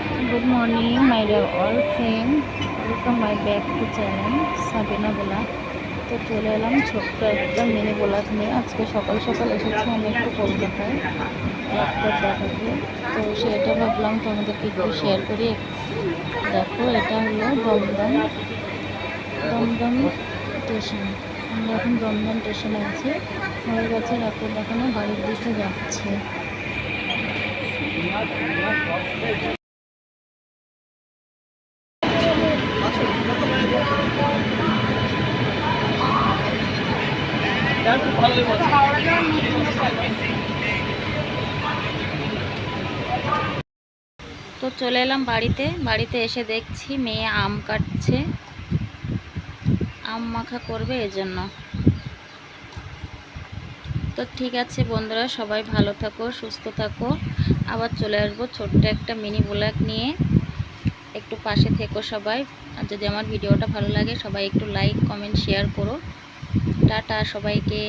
Good morning, my dear all friends. Welcome my back to channel Sabina বলা তো চলে এলাম ছোট্ট একটা মিনি ব্লগ নিয়ে। আজকে সকাল সকাল এসেছি আমি একটু কলকাতায় ডাক্তার দেখাতে তো সেটা ভাবলাম তোমাদেরকে একটু শেয়ার করি। দেখো এটা হলো দমদম দমদম স্টেশন আমরা এখন দমদম স্টেশনে আছি। হয়ে গেছে ডাক্তার দেখানো বাড়ির দিকে যাচ্ছে। তো চলে এলাম বাড়িতে। বাড়িতে এসে দেখছি মেয়ে আম কাটছে। আম মাখা করবে এজন্য। তো ঠিক আছে বন্ধুরা, সবাই ভালো থাকো, সুস্থ থাকো। আবার চলে আসব ছোট্ট একটা মিনি ব্লগ নিয়ে। একটু পাশে থেকো সবাই। আর যদি আমার ভিডিওটা ভালো লাগে, সবাই একটু লাইক কমেন্ট শেয়ার করো। টাটা সবাইকে।